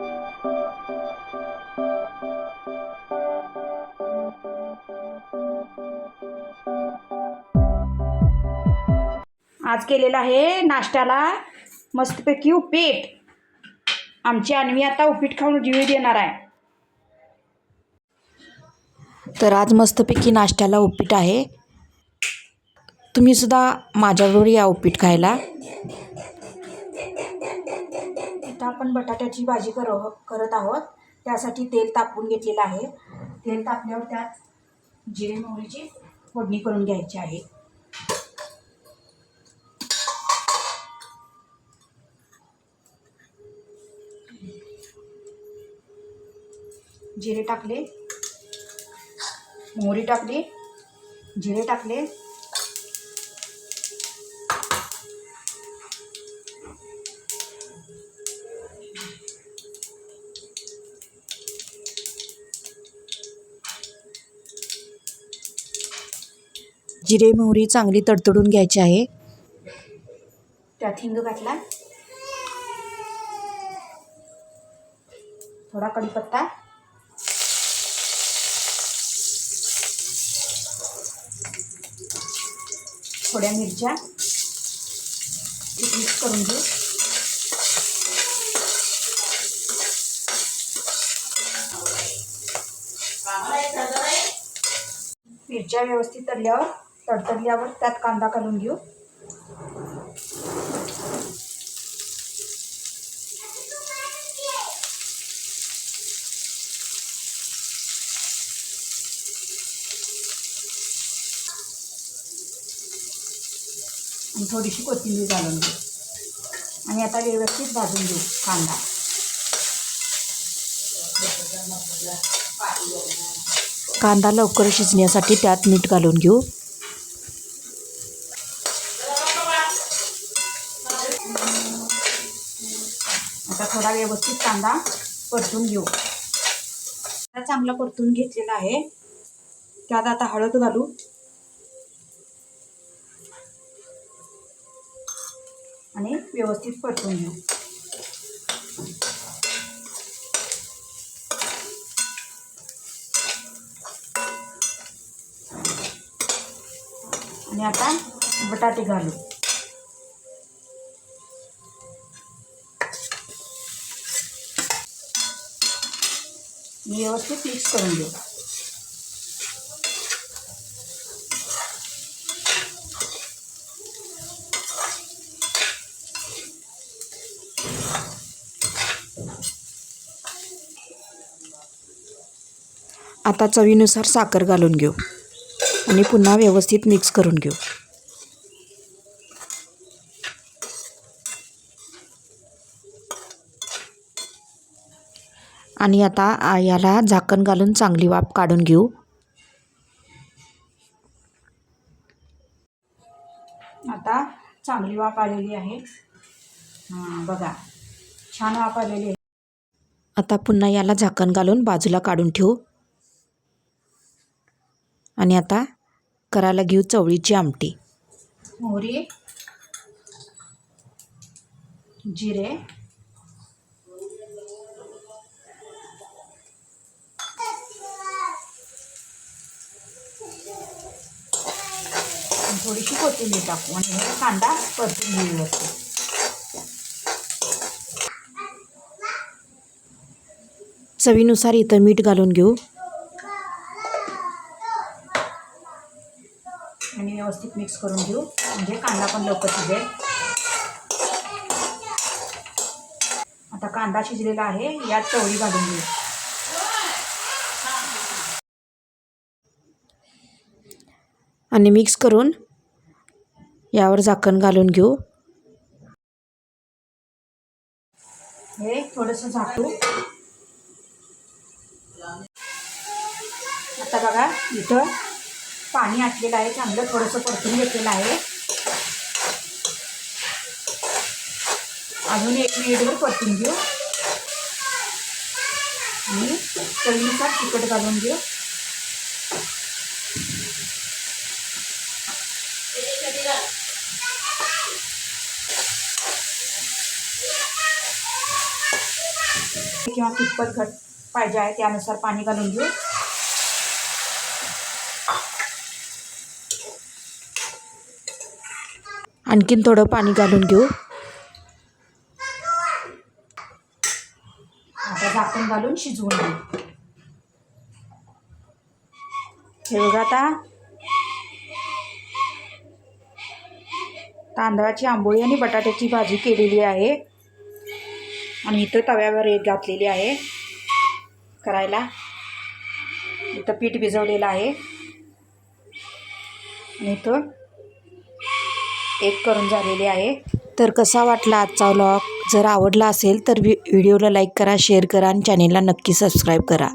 आज केलेला आहे नाश्त्याला मस्तपैकी उपीट. आमची अन्वी आता उपीट खाऊन जीव देणार आहे. तर आज मस्तपैकी नाश्त्याला उपीट आहे. तुम्हीसुद्धा माझ्याबरोबर या उपीट खायला. इथं आपण बटाट्याची भाजी कर करत आहोत. त्यासाठी तेल तापवून घेतलेलं आहे. तेल तापल्यावर त्यात जिरे मोहरीची फोडणी करून घ्यायची आहे. जिरे टाकले. मोहरी टाकली. जिरे टाकले. जिरे मोहरी चांगली तडतडून घ्यायची आहे. त्यात हिंग घातला. थोडा कढीपत्ता. थोड्या मिरच्या. मिक्स करून घेऊ. मिरच्या व्यवस्थित तळल्यावर तडतडल्यावर त्यात कांदा घालून घेऊ. आणि थोडीशी कोथिंबीर घालून घेऊ. आणि आता व्यवस्थित भाजून घेऊ कांदा. कांदा लवकर शिजण्यासाठी त्यात मीठ घालून घेऊ. आता थोडा व्यवस्थित कांदा परतून घेऊ. आता चांगला परतून घेतलेला आहे. त्यात आता हळद घालू. आणि व्यवस्थित परतून घेऊ. आणि आता बटाटे घालू. व्यवस्थित मिक्स करून घेऊ. आता चवीनुसार साखर घालून घेऊ आणि पुन्हा व्यवस्थित मिक्स करून घेऊ. आणि आता याला झाकण घालून चांगली वाफ काढून घेऊ. आता चांगली वाफ आलेली आहे. हां बघा. छान वाफ आलेली आहे. आता पुन्हा याला झाकण घालून बाजूला काढून ठेवू. आणि आता करायला घेऊ चवळीची आमटी. मोहरी जिरे थोडीशी कोथिंबीर टाकू आणि हे कांदा परतून घेऊ व्यवस्थित चवीनुसार इथं मीठ घालून घेऊ. आणि व्यवस्थित मिक्स करून घेऊ. म्हणजे कांदा पण लवकर शिजेल. आता कांदा शिजलेला आहे यात चवळी घालून घेऊ. आणि मिक्स करून यावर झाकण घालून घेऊ. हे थोडंसं झाकू. आता बघा इथं पाणी आटलेलं आहे चांगलं थोडंसं परतून घेतलेलं आहे. अजून एक मिनिटवर परतून घेऊ. आणि चवीनुसार तिखट घालून घेऊ. किंवा कितपत घट पाहिजे आहे त्यानुसार पाणी घालून घेऊ. आणखीन थोडं पाणी घालून घेऊ. आता झाकण घालून शिजवून घेऊ. हे बघा आता. तांदळाची आंबोळी आणि बटाट्याची भाजी केलेली आहे. आणि इथं तव्यावर एक घातलेली आहे. करायला. इथं पीठ भिजवलेलं आहे. आणि इथं एक करून झालेली आहे. तर कसा वाटला आजचा व्लॉग जर आवडला असेल तर व्हि व्हिडिओला लाईक करा शेअर करा आणि चॅनेलला नक्की सबस्क्राईब करा.